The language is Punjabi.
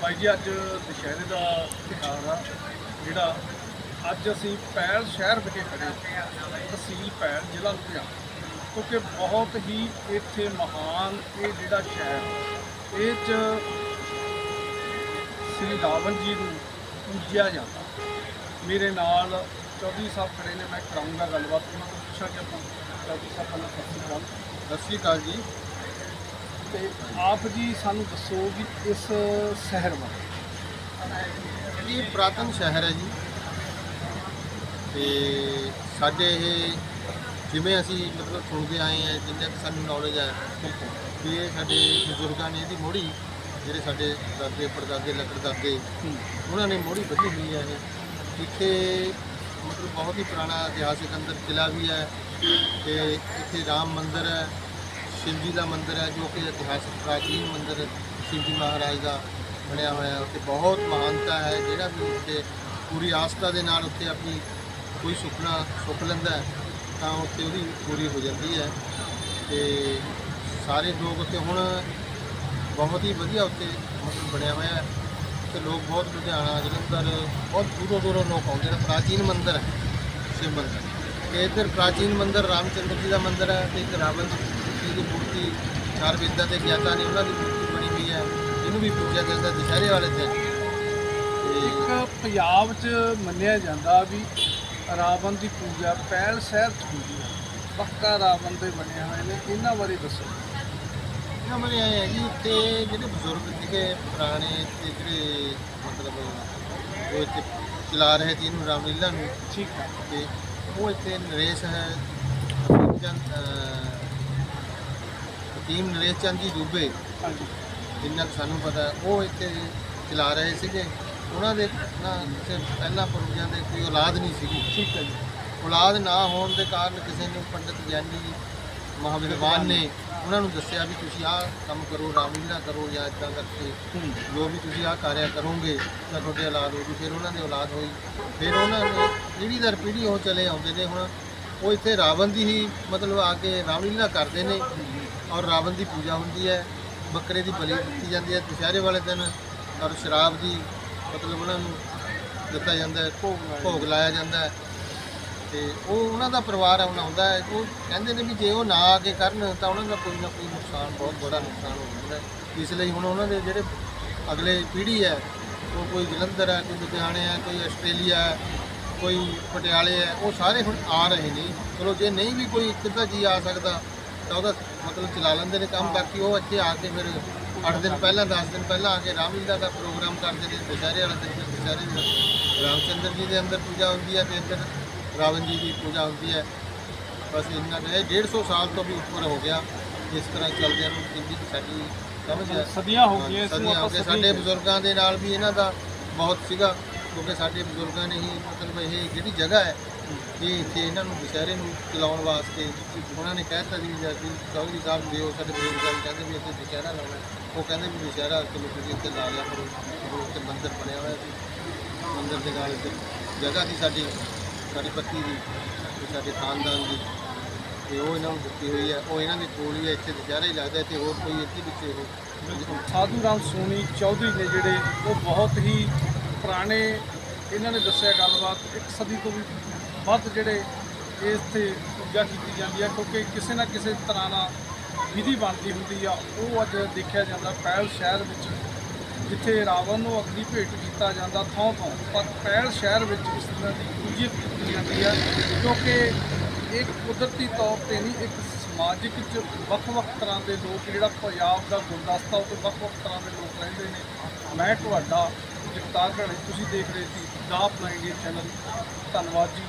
ਬਾਈ ਜੀ, ਅੱਜ ਦੁਸ਼ਹਿਰੇ ਦਾ ਤਿਉਹਾਰ ਆ। ਜਿਹੜਾ ਅੱਜ ਅਸੀਂ ਪੈਲ ਸ਼ਹਿਰ ਵਿਖੇ ਖੜੇ ਹਾਂ। ਤਹਿਸੀਲ ਪੈਲ, ਜ਼ਿਲ੍ਹਾ ਲੁਧਿਆਣਾ। ਕਿਉਂਕਿ ਬਹੁਤ ਹੀ ਇੱਥੇ ਮਹਾਨ ਇਹ ਜਿਹੜਾ ਸ਼ਹਿਰ, ਇਹ ਚ ਸ੍ਰੀ ਰਾਵਣ ਜੀ ਨੂੰ ਪੂਜਿਆ ਜਾਂਦਾ। ਮੇਰੇ ਨਾਲ ਚੌਧਰੀ ਸਾਹਿਬ ਖੜੇ ਨੇ, ਮੈਂ ਕਰਾਉਂਗਾ ਗੱਲਬਾਤ। ਉਹਨਾਂ ਨੂੰ ਪੁੱਛਾਂ ਕਿ ਆਪਾਂ। ਚੌਧਰੀ ਸਾਹਿਬ, ਪਹਿਲਾਂ ਸਤਿ ਸ਼੍ਰੀ ਅਕਾਲ। ਸਤਿ ਸ਼੍ਰੀ ਅਕਾਲ ਜੀ। ਤੇ ਆਪ ਜੀ ਸਾਨੂੰ ਦੱਸੋ ਵੀ ਇਸ ਸ਼ਹਿਰ ਬਾਰੇ ਇਹ ਪ੍ਰਾਤਨ ਸ਼ਹਿਰ ਹੈ ਜੀ। ਤੇ ਸਾਡੇ ਇਹ ਜਿਵੇਂ ਅਸੀਂ ਮਤਲਬ ਸੁਣਦੇ ਆਏ ਆ ਜਿੰਨਾ ਕਿ ਸਾਨੂੰ ਨੌਲੇਜ ਹੈ ਵੀ ਇਹ ਸਾਡੇ ਬਜ਼ੁਰਗਾਂ ਨੇ ਇਹਦੀ ਮੋੜੀ ਜਿਹੜੇ ਸਾਡੇ ਦਾਦੇ ਪੜਦਾਦੇ ਲੱਕੜਦਾਦੇ ਉਹਨਾਂ ਨੇ ਮੋੜੀ ਬੱਧੀ ਹੋਈ ਹੈ ਇਹ। ਇੱਥੇ ਮਤਲਬ ਬਹੁਤ ਹੀ ਪੁਰਾਣਾ ਇਤਿਹਾਸਿਕ ਅੰਦਰ ਕਿਲਾ ਵੀ ਹੈ ਤੇ ਇੱਥੇ ਰਾਮ ਮੰਦਿਰ ਹੈ। ਸ਼ਿਵ ਜੀ ਦਾ ਮੰਦਿਰ ਹੈ, ਜੋ ਕਿ ਇਤਿਹਾਸਿਕ ਪ੍ਰਾਚੀਨ ਮੰਦਿਰ ਸ਼ਿਵ ਜੀ ਮਹਾਰਾਜ ਦਾ ਬਣਿਆ ਹੋਇਆ ਹੈ। ਉੱਥੇ ਬਹੁਤ ਮਹਾਨਤਾ ਹੈ, ਜਿਹੜਾ ਵੀ ਉੱਥੇ ਪੂਰੀ ਆਸਥਾ ਦੇ ਨਾਲ ਉੱਥੇ ਆਪਣੀ ਕੋਈ ਸੁਪਨਾ, ਸੁੱਖ ਲੈਂਦਾ ਹੈ, ਤਾਂ ਉੱਥੇ ਉਹਦੀ ਪੂਰੀ ਹੋ ਜਾਂਦੀ ਹੈ। ਤੇ ਸਾਰੇ ਲੋਕ ਉੱਥੇ ਹੁਣ ਬਹੁਤ ਹੀ ਵਧੀਆ ਉੱਥੇ ਮਤਲਬ ਬਣਿਆ ਹੋਇਆ ਹੈ। ਤੇ ਲੋਕ ਬਹੁਤ ਲੁਧਿਆਣਾ, ਜਲੰਧਰ, ਬਹੁਤ ਦੂਰੋਂ ਦੂਰੋਂ ਲੋਕ ਆਉਂਦੇ ਨੇ। ਪ੍ਰਾਚੀਨ ਮੰਦਿਰ ਹੈ, ਸ਼ਿਵ ਮੰਦਿਰ। ਤੇ ਇੱਧਰ ਪ੍ਰਾਚੀਨ ਮੰਦਿਰ ਰਾਮਚੰਦਰ ਜੀ ਦਾ ਮੰਦਿਰ ਹੈ ਤੇ ਇੱਕ ਰਾਵਣ ਜੀ ਦੀ ਮੂਰਤੀ ਚਾਰ ਵੇਦਾਂ ਦੇ ਗਿਆਤਾ ਨੇ ਉਹਨਾਂ ਦੀ ਮੂਰਤੀ ਬਣੀ ਹੋਈ ਹੈ। ਇਹਨੂੰ ਵੀ ਪੂਜਿਆ ਜਾਂਦਾ ਦੁਸ਼ਹਿਰੇ ਵਾਲੇ ਦਿਨ। ਤੇ ਇੱਕ ਪੰਜਾਬ 'ਚ ਮੰਨਿਆ ਜਾਂਦਾ ਵੀ ਰਾਵਣ ਦੀ ਪੂਜਾ ਪਹਿਲ ਸ਼ਹਿਰ 'ਚ ਹੁੰਦੀ ਹੈ। ਪੱਕਾ ਰਾਵਣ ਦੇ ਬਣੇ ਹੋਏ ਨੇ ਇਹਨਾਂ ਬਾਰੇ ਦੱਸੋ। ਇਹਨਾਂ ਬਾਰੇ ਆਏ ਹੈ ਜੀ ਇੱਥੇ ਜਿਹੜੇ ਬਜ਼ੁਰਗ ਸੀਗੇ ਪੁਰਾਣੇ ਤੇ ਜਿਹੜੇ ਮਤਲਬ ਉਹ ਇੱਥੇ ਚਲਾ ਰਹੇ ਸੀ ਇਹਨੂੰ ਰਾਮਲੀਲਾ ਨੂੰ ਠੀਕ ਹੈ। ਤੇ ਉਹ ਇੱਥੇ ਨਰੇਸ਼ ਹੈ ਚੰਦ ਹਕੀਮ ਨਰੇਸ਼ ਚੰਦ ਜੀ ਦੂਬੇ ਹਾਂਜੀ। ਜਿੰਨਾ ਕੁ ਸਾਨੂੰ ਪਤਾ ਉਹ ਇੱਥੇ ਚਲਾ ਰਹੇ ਸੀਗੇ। ਉਹਨਾਂ ਦੇ ਨਾ ਕਿਸੇ ਪਹਿਲਾਂ ਪੁਰਖਿਆਂ ਦੇ ਕੋਈ ਔਲਾਦ ਨਹੀਂ ਸੀਗੀ। ਠੀਕ ਹੈ ਜੀ। ਔਲਾਦ ਨਾ ਹੋਣ ਦੇ ਕਾਰਨ ਕਿਸੇ ਨੂੰ ਪੰਡਿਤ ਗਿਆਨੀ ਮਹਾਵਿਦਵਾਨ ਨੇ ਉਹਨਾਂ ਨੂੰ ਦੱਸਿਆ ਵੀ ਤੁਸੀਂ ਆਹ ਕੰਮ ਕਰੋ ਰਾਮਲੀਲਾ ਕਰੋ ਜਾਂ ਇਦਾਂ ਕਰਕੇ। ਜੋ ਵੀ ਤੁਸੀਂ ਆਹ ਕਾਰਿਆ ਕਰੋਗੇ ਤਾਂ ਤੁਹਾਡੇ ਔਲਾਦ ਹੋਊਗੀ। ਫਿਰ ਉਹਨਾਂ ਦੀ ਔਲਾਦ ਹੋਈ। ਫਿਰ ਉਹਨਾਂ ਨੇ ਪੀੜ੍ਹੀ ਦਰ ਪੀੜ੍ਹੀ ਉਹ ਚਲੇ ਆਉਂਦੇ ਨੇ ਹੁਣ। ਉਹ ਇੱਥੇ ਰਾਵਣ ਦੀ ਹੀ ਮਤਲਬ ਆ ਕੇ ਰਾਮਲੀਲਾ ਕਰਦੇ ਨੇ। ਔਰ ਰਾਵਣ ਦੀ ਪੂਜਾ ਹੁੰਦੀ ਹੈ ਬੱਕਰੇ ਦੀ ਬਲੀ ਦਿੱਤੀ ਜਾਂਦੀ ਹੈ ਦੁਸ਼ਹਿਰੇ ਵਾਲੇ ਦਿਨ ਔਰ ਸ਼ਰਾਬ ਦੀ ਮਤਲਬ ਉਹਨਾਂ ਨੂੰ ਦਿੱਤਾ ਜਾਂਦਾ ਹੈ ਭੋਗ ਲਾਇਆ ਭੋਗ ਲਾਇਆ ਜਾਂਦਾ ਹੈ। ਤੇ ਉਹ ਉਹਨਾਂ ਦਾ ਪਰਿਵਾਰ ਆਉਣਾ ਹੁੰਦਾ ਹੈ ਉਹ ਕਹਿੰਦੇ ਨੇ ਵੀ ਜੇ ਉਹ ਨਾ ਆ ਕੇ ਕਰਨ ਤਾਂ ਉਹਨਾਂ ਦਾ ਕੋਈ ਨਾ ਕੋਈ ਨੁਕਸਾਨ ਬਹੁਤ ਬੜਾ ਨੁਕਸਾਨ ਹੋ ਜਾਂਦਾ ਹੈ। ਇਸ ਲਈ ਹੁਣ ਉਹਨਾਂ ਦੇ ਜਿਹੜੇ ਅਗਲੇ ਪੀੜ੍ਹੀ ਹੈ ਉਹ ਕੋਈ ਜਲੰਧਰ ਹੈ ਕੋਈ ਲੁਧਿਆਣੇ ਹੈ ਕੋਈ ਆਸਟ੍ਰੇਲੀਆ ਹੈ ਕੋਈ ਪਟਿਆਲੇ ਹੈ ਉਹ ਸਾਰੇ ਹੁਣ ਆ ਰਹੇ ਨੇ। ਚਲੋ ਜੇ ਨਹੀਂ ਵੀ ਕੋਈ ਅੱਧਾ ਜੀ ਆ ਸਕਦਾ ਤਾਂ ਉਹਦਾ ਮਤਲਬ ਚਲਾ ਲੈਂਦੇ ਨੇ ਕੰਮ ਬਾਕੀ ਉਹ ਇੱਥੇ ਆ ਕੇ ਫਿਰ 8 ਦਿਨ ਪਹਿਲਾਂ 10 ਦਿਨ ਪਹਿਲਾਂ ਆ ਕੇ ਰਾਮਲੀਲਾ ਦਾ ਪ੍ਰੋਗਰਾਮ ਕਰਦੇ ਨੇ ਦੁਸ਼ਹਿਰੇ ਵਾਲੇ ਦਿਨ ਦੁਸ਼ਹਿਰੇ ਨੂੰ ਰਾਮਚੰਦਰ ਜੀ ਦੇ ਅੰਦਰ ਪੂਜਾ ਹੁੰਦੀ ਹੈ ਤੇ ਇੱਧਰ ਰਾਵਣ ਜੀ ਦੀ ਪੂਜਾ ਹੁੰਦੀ ਹੈ ਬਸ ਇੰਨਾ ਕੁ ਹੈ 150 ਸਾਲ ਤੋਂ ਵੀ ਉੱਪਰ ਹੋ ਗਿਆ ਇਸ ਤਰ੍ਹਾਂ ਚੱਲਦਿਆਂ ਨੂੰ ਕਿੰਨੀ ਸਾਡੀ ਸਮਝ ਸਦੀਆਂ ਹੋ ਗਈਆਂ ਸਦੀਆਂ ਹੋ ਗਈਆਂ। ਸਦੀਆਂ ਸਾਡੇ ਬਜ਼ੁਰਗਾਂ ਦੇ ਨਾਲ ਵੀ ਇਹਨਾਂ ਦਾ ਬਹੁਤ ਸੀਗਾ ਕਿਉਂਕਿ ਸਾਡੇ ਬਜ਼ੁਰਗਾਂ ਨੇ ਹੀ ਮਤਲਬ ਇਹ ਜਿਹੜੀ ਜਗ੍ਹਾ ਹੈ ਇਹ ਇੱਥੇ ਇਹਨਾਂ ਨੂੰ ਦੁਸ਼ਹਿਰੇ ਨੂੰ ਚਲਾਉਣ ਵਾਸਤੇ ਉਹਨਾਂ ਨੇ ਕਹਿਤਾ ਸੀ ਜਾਂ ਕਿ ਚੌਧਰੀ ਸਾਹਿਬ ਦੇ ਉਹ ਸਾਡੇ ਬਜ਼ੁਰਗਾਂ ਨੂੰ ਕਹਿੰਦੇ ਵੀ ਇੱਥੇ ਦੁਸ਼ਹਿਰਾ ਲਾਉਣਾ। ਉਹ ਕਹਿੰਦੇ ਵੀ ਦੁਸ਼ਹਿਰਾ ਚਲੋ ਤੁਸੀਂ ਇੱਥੇ ਲਾ ਲਿਆ ਕਰੋ। ਉਹ ਉੱਥੇ ਮੰਦਿਰ ਬਣਿਆ ਹੋਇਆ ਸੀ। ਮੰਦਿਰ ਦੇ ਨਾਲ ਇੱਥੇ ਜਗ੍ਹਾ ਦੀ ਸਾਡੀ ਸਾਡੀ ਪੱਤੀ ਦੀ ਤੇ ਸਾਡੇ ਖਾਨਦਾਨ ਦੀ। ਤੇ ਉਹ ਇਹਨਾਂ ਨੂੰ ਦਿੱਤੀ ਹੋਈ ਹੈ। ਉਹ ਇਹਨਾਂ ਦੇ ਕੋਲ ਹੀ ਇੱਥੇ ਦੁਸ਼ਹਿਰਾ ਹੀ ਲੱਗਦਾ ਤੇ ਹੋਰ ਕੋਈ ਇੱਥੇ ਪਿੱਛੇ ਉਹ ਸਾਧੂ ਰਾਮ ਸੋਨੀ ਚੌਧਰੀ ਨੇ ਜਿਹੜੇ ਉਹ ਬਹੁਤ ਹੀ ਪੁਰਾਣੇ ਇਹਨਾਂ ਨੇ ਦੱਸਿਆ ਗੱਲਬਾਤ, ਇੱਕ ਸਦੀ ਤੋਂ ਵੀ ਵੱਧ ਜਿਹੜੇ ਇੱਥੇ ਪੂਜਾ ਕੀਤੀ ਜਾਂਦੀ ਹੈ, ਕਿਉਂਕਿ ਕਿਸੇ ਨਾ ਕਿਸੇ ਤਰ੍ਹਾਂ ਨਾਲ ਵਿਧੀ ਬਣਦੀ ਹੁੰਦੀ ਆ। ਉਹ ਅੱਜ ਦੇਖਿਆ ਜਾਂਦਾ ਪਹਿਲ ਸ਼ਹਿਰ ਵਿੱਚ, ਜਿੱਥੇ ਰਾਵਣ ਨੂੰ ਅਗਨੀ ਭੇਟ ਕੀਤਾ ਜਾਂਦਾ ਥਾਂ ਥਾਂ। ਪਰ ਪਹਿਲ ਸ਼ਹਿਰ ਵਿੱਚ ਇਸ ਤਰ੍ਹਾਂ ਦੀ ਪੂਜਾ ਕੀਤੀ ਜਾਂਦੀ ਹੈ ਕਿਉਂਕਿ ਇਹ ਕੁਦਰਤੀ ਤੌਰ ਤੇ ਨਹੀਂ, ਇੱਕ ਸਮਾਜਿਕ ਚ ਵੱਖ-ਵੱਖ ਤਰ੍ਹਾਂ ਦੇ ਲੋਕ, ਜਿਹੜਾ ਪੰਜਾਬ ਦਾ ਗੁਲਦਸਤਾ, ਉਹ ਵੱਖ-ਵੱਖ ਤਰ੍ਹਾਂ ਦੇ ਲੋਕ ਰਹਿੰਦੇ ਨੇ। ਮੈਂ ਤੁਹਾਡਾ ਜਗਤਾਰ ਘੜੇ ਤੁਸੀਂ ਦੇਖ ਰਹੇ ਸੀ ਦਾ ਆਪਣਾ ਚੈਨਲ ਧੰਨਵਾਦ ਜੀ।